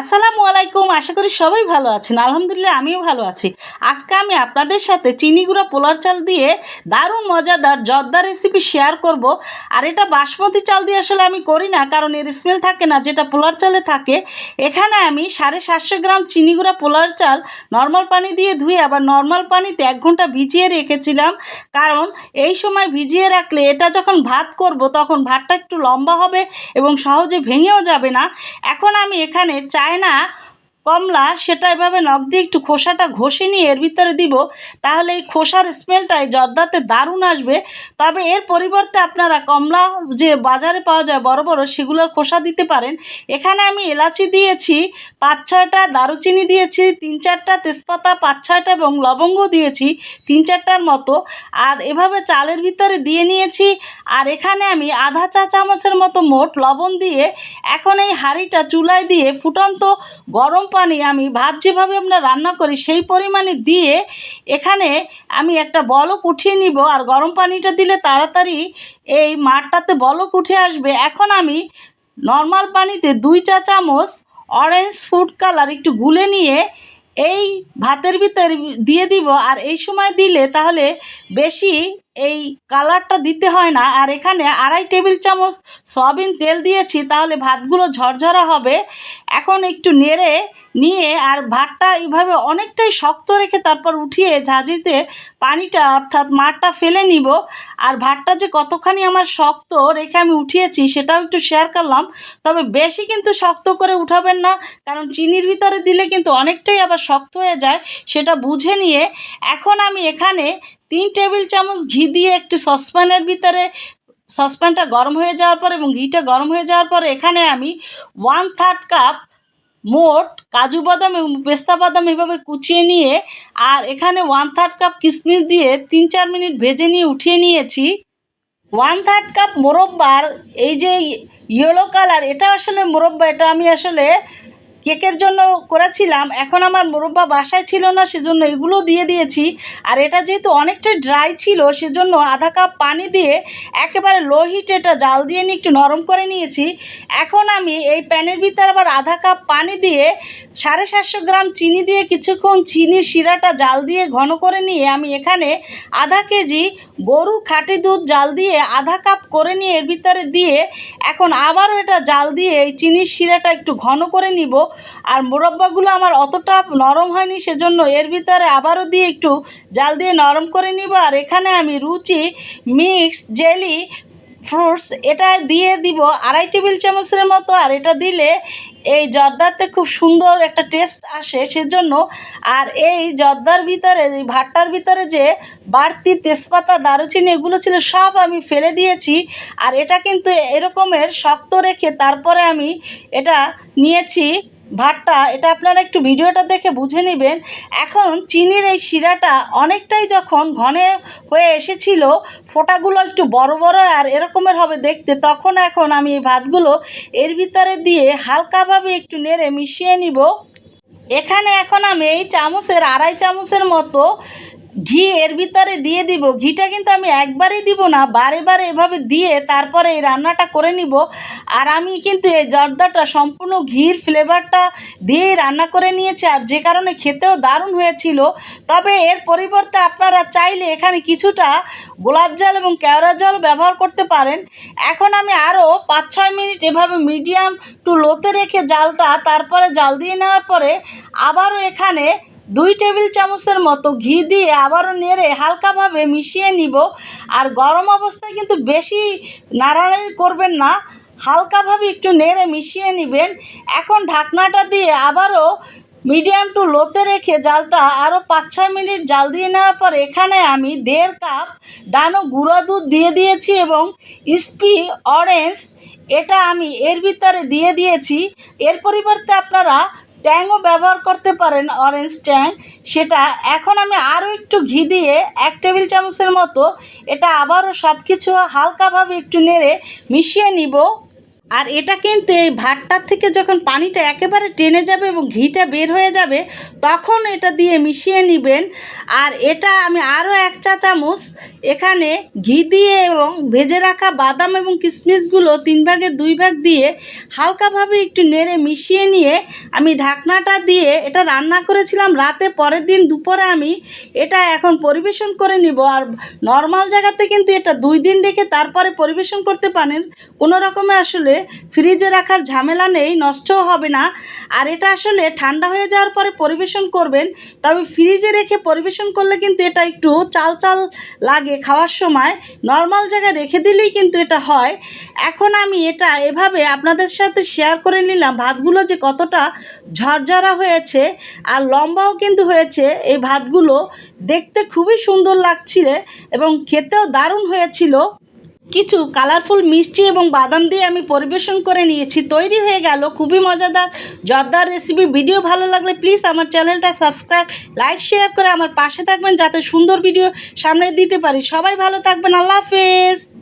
আসসালামু আলাইকুম, আশা করি সবাই ভালো আছেন। আলহামদুলিল্লাহ, আমিও ভালো আছি। আজকে আমি আপনাদের সাথে চিনি গুঁড়া পোলার চাল দিয়ে দারুণ মজাদার জর্দা রেসিপি শেয়ার করব। আর এটা বাসমতি চাল দিয়ে আসলে আমি করি না, কারণ এর স্মেল থাকে না, যেটা পোলার চালে থাকে। এখানে আমি সাড়ে সাতশো গ্রাম চিনি গুঁড়া পোলার চাল নর্মাল পানি দিয়ে ধুয়ে আবার নর্মাল পানিতে এক ঘণ্টা ভিজিয়ে রেখেছিলাম। কারণ এই সময় ভিজিয়ে রাখলে এটা যখন ভাত করব, তখন ভাতটা একটু লম্বা হবে এবং সহজে ভেঙেও যাবে না। এখন আমি এখানে ఆయన কমলা, সেটা এভাবে নখ দিয়ে একটু খোসাটা ঘষে নিয়ে এর ভিতরে দিব, তাহলে এই খোসার স্মেলটাই জর্দাতে দারুণ আসবে। তবে এর পরিবর্তে আপনারা কমলা যে বাজারে পাওয়া যায় বড় বড়, সেগুলোর খোসা দিতে পারেন। এখানে আমি এলাচি দিয়েছি, পাঁচ ছয়টা দারুচিনি দিয়েছি, তিন চারটা তেজপাতা, পাঁচ ছয়টা এবং লবঙ্গ দিয়েছি, তিন চারটার মতো। আর এভাবে চালের ভিতরে দিয়ে নিয়েছি, আর এখানে আমি আধা চা চামচের মতো মোট লবণ দিয়ে এখন এই হাঁড়িটা চুলায় দিয়ে ফুটন্ত গরম পানি আমি ভাত যেভাবে আমরা রান্না করি সেই পরিমাণে দিয়ে এখানে আমি একটা বলক উঠিয়ে নিব আর গরম পানিটা দিলে তাড়াতাড়ি এই মাঠটাতে বলক উঠে আসবে। এখন আমি নর্মাল পানিতে দুই চা চামচ অরেঞ্জ ফুড কালার একটু গুলে নিয়ে এই ভাতের ভিতর দিয়ে দিব। আর এই সময় দিলে তাহলে বেশি এই কালারটা দিতে হয় না। আর এখানে আড়াই টেবিল চামচ সয়াবিন তেল দিয়েছি, তাহলে ভাতগুলো ঝরঝরা হবে। এখন একটু নেড়ে নিয়ে আর ভাতটা এইভাবে অনেকটাই শক্ত রেখে তারপর উঠিয়ে ঝাঁঝিতে পানিটা অর্থাৎ মাঠটা ফেলে নিব। আর ভাতটা যে কতখানি আমার শক্ত রেখে আমি উঠিয়েছি, সেটাও একটু শেয়ার করলাম। তবে বেশি কিন্তু শক্ত করে উঠাবেন না, কারণ চিনির ভিতরে দিলে কিন্তু অনেকটাই আবার শক্ত হয়ে যায়, সেটা বুঝে নিয়ে। এখন আমি এখানে তিন টেবিল চামচ ঘি দিয়ে একটি সসপ্যানের ভিতরে সসপ্যানটা গরম হয়ে যাওয়ার পর এবং ঘিটা গরম হয়ে যাওয়ার পর এখানে আমি ওয়ান থার্ড কাপ মোট কাজু বাদাম এবং পেস্তা বাদাম এভাবে কুচিয়ে নিয়ে আর এখানে ওয়ান থার্ড কাপ কিশমিশ দিয়ে তিন চার মিনিট ভেজে নিয়ে উঠিয়ে নিয়েছি। ওয়ান থার্ড কাপ মোরব্বার, এই যে ইয়েলো কালার এটা আসলে মোরব্বা, এটা আমি আসলে কেকের জন্য করেছিলাম, এখন আমার মোরব্বা বাসায় ছিল না, সেজন্য এগুলো দিয়ে দিয়েছি। আর এটা যেহেতু অনেকটাই ড্রাই ছিল, সেজন্য আধা কাপ পানি দিয়ে একেবারে লো হিটে এটা জাল দিয়ে নিয়ে একটু নরম করে নিয়েছি। এখন আমি এই প্যানের ভিতরে আবার আধা কাপ পানি দিয়ে সাড়ে সাতশো গ্রাম চিনি দিয়ে কিছুক্ষণ চিনির শিরাটা জাল দিয়ে ঘন করে নিয়ে আমি এখানে আধা কেজি গরুর খাঁটি দুধ জাল দিয়ে আধা কাপ করে নিয়ে এর ভিতরে দিয়ে এখন আবারও এটা জাল দিয়ে এই চিনির শিরাটা একটু ঘন করে নিব। আর মোরব্বাগুলো আমার অতটা নরম হয়নি, সেজন্য এর ভিতরে আবারও দিয়ে একটু জাল দিয়ে নরম করে নিব। আর এখানে আমি রুচি মিক্স জেলি ফ্রুটস এটা দিয়ে দিব আড়াই টেবিল চামচের মতো, আর এটা দিলে এই জর্দাতে খুব সুন্দর একটা টেস্ট আসে, সেজন্য আর এই জর্দার ভিতরে, এই ভাতটার ভিতরে যে বাড়তি তেজপাতা, দারুচিনি এগুলো ছিল, সব আমি ফেলে দিয়েছি। আর এটা কিন্তু এরকমের শক্ত রেখে তারপরে আমি এটা নিয়েছি ভাতটা এটা আপনারা একটু ভিডিওটা দেখে বুঝে নেবেন, এখন চিনির এই শিরাটা অনেকটাই যখন ঘনে হয়ে এসেছিল, ফোটাগুলো একটু বড় বড় আর এরকমের হবে দেখতে, তখন এখন আমি এই ভাতগুলো এর ভিতরে দিয়ে হালকাভাবে একটু নেড়ে মিশিয়ে নিব। এখানে এখন আমি এই চামচের, আড়াই চামচের মতো ঘি এর ভিতরে দিয়ে দিব। ঘিটা কিন্তু আমি একবারেই দিব না, বারে বারে এভাবে দিয়ে তারপরে এই রান্নাটা করে নিব। আর আমি কিন্তু এই জর্দাটা সম্পূর্ণ ঘির ফ্লেভারটা দিয়েই রান্না করে নিয়েছি আর যে কারণে খেতেও দারুণ হয়েছিল। তবে এর পরিবর্তে আপনারা চাইলে এখানে কিছুটা গোলাপ জল এবং কেওড়া জল ব্যবহার করতে পারেন। এখন আমি আরও পাঁচ ছয় মিনিট এভাবে মিডিয়াম টু লোতে রেখে জালটা তারপরে জাল দিয়ে নেওয়ার পরে আবারও এখানে দুই টেবিল চামচের মতো ঘি দিয়ে আবারও নেড়ে হালকাভাবে মিশিয়ে নিব। আর গরম অবস্থায় কিন্তু বেশি নাড়ানাড়ি করবেন না, হালকাভাবে একটু নেড়ে মিশিয়ে নেবেন। এখন ঢাকনাটা দিয়ে আবারও মিডিয়াম টু লোতে রেখে জালটা আরও পাঁচ ছয় মিনিট জাল দিয়ে নেওয়ার পর এখানে আমি দেড় কাপ ডানো গুঁড়া দুধ দিয়ে দিয়েছি এবং স্পি অরেঞ্জ এটা আমি এর ভিতরে দিয়ে দিয়েছি। এর পরিবর্তে আপনারা ট্যাংও ব্যবহার করতে পারেন অরেঞ্জ ট্যাং। সেটা এখন আমি আরও একটু ঘি দিয়ে এক টেবিল চামচের মতো এটা আবারও সব কিছু হালকাভাবে একটু নেড়ে মিশিয়ে নিব। আর এটা কিন্তু এই ভাতটার থেকে যখন পানিটা একেবারে টেনে যাবে এবং ঘিটা বের হয়ে যাবে, তখন এটা দিয়ে মিশিয়ে নেবেন। আর এটা আমি আরও এক চা চামচ এখানে ঘি দিয়ে এবং ভেজে রাখা বাদাম এবং কিশমিশগুলো তিন ভাগের দুই ভাগ দিয়ে হালকাভাবে একটু নেড়ে মিশিয়ে নিয়ে আমি ঢাকনাটা দিয়ে এটা রান্না করেছিলাম রাতে, পরের দিন দুপুরে আমি এটা এখন পরিবেশন করে নিব। আর নর্মাল জায়গাতে কিন্তু এটা দুই দিন রেখে তারপরে পরিবেশন করতে পারেন। কোনো রকমে আসলে ফ্রিজে রাখার ঝামেলা নেই, নষ্টও হবে না। আর এটা আসলে ঠান্ডা হয়ে যাওয়ার পরে পরিবেশন করবেন, তবে ফ্রিজে রেখে পরিবেশন করলে কিন্তু এটা একটু চাল চাল লাগে খাওয়ার সময়। নর্মাল জায়গায় রেখে দিলেই কিন্তু এটা হয়। এখন আমি এটা এভাবে আপনাদের সাথে শেয়ার করে নিলাম, ভাতগুলো যে কতটা ঝরঝরা হয়েছে আর লম্বাও কিন্তু হয়েছে এই ভাতগুলো। দেখতে খুবই সুন্দর লাগছিল এবং খেতেও দারুণ হয়েছিল। কিছু কালারফুল মিষ্টি এবং বাদাম দিয়ে আমি পরিবেশন করে নিয়েছি। তৈরি হয়ে গেল, খুবই মজাদার, জর্দার রেসিপি ভিডিও ভালো লাগলে প্লিজ আমার চ্যানেলটা সাবস্ক্রাইব লাইক শেয়ার করে আমার পাশে থাকবেন যাতে সুন্দর ভিডিও সামনে দিতে পারি। সবাই ভালো থাকবেন, আল্লাহ হাফেজ।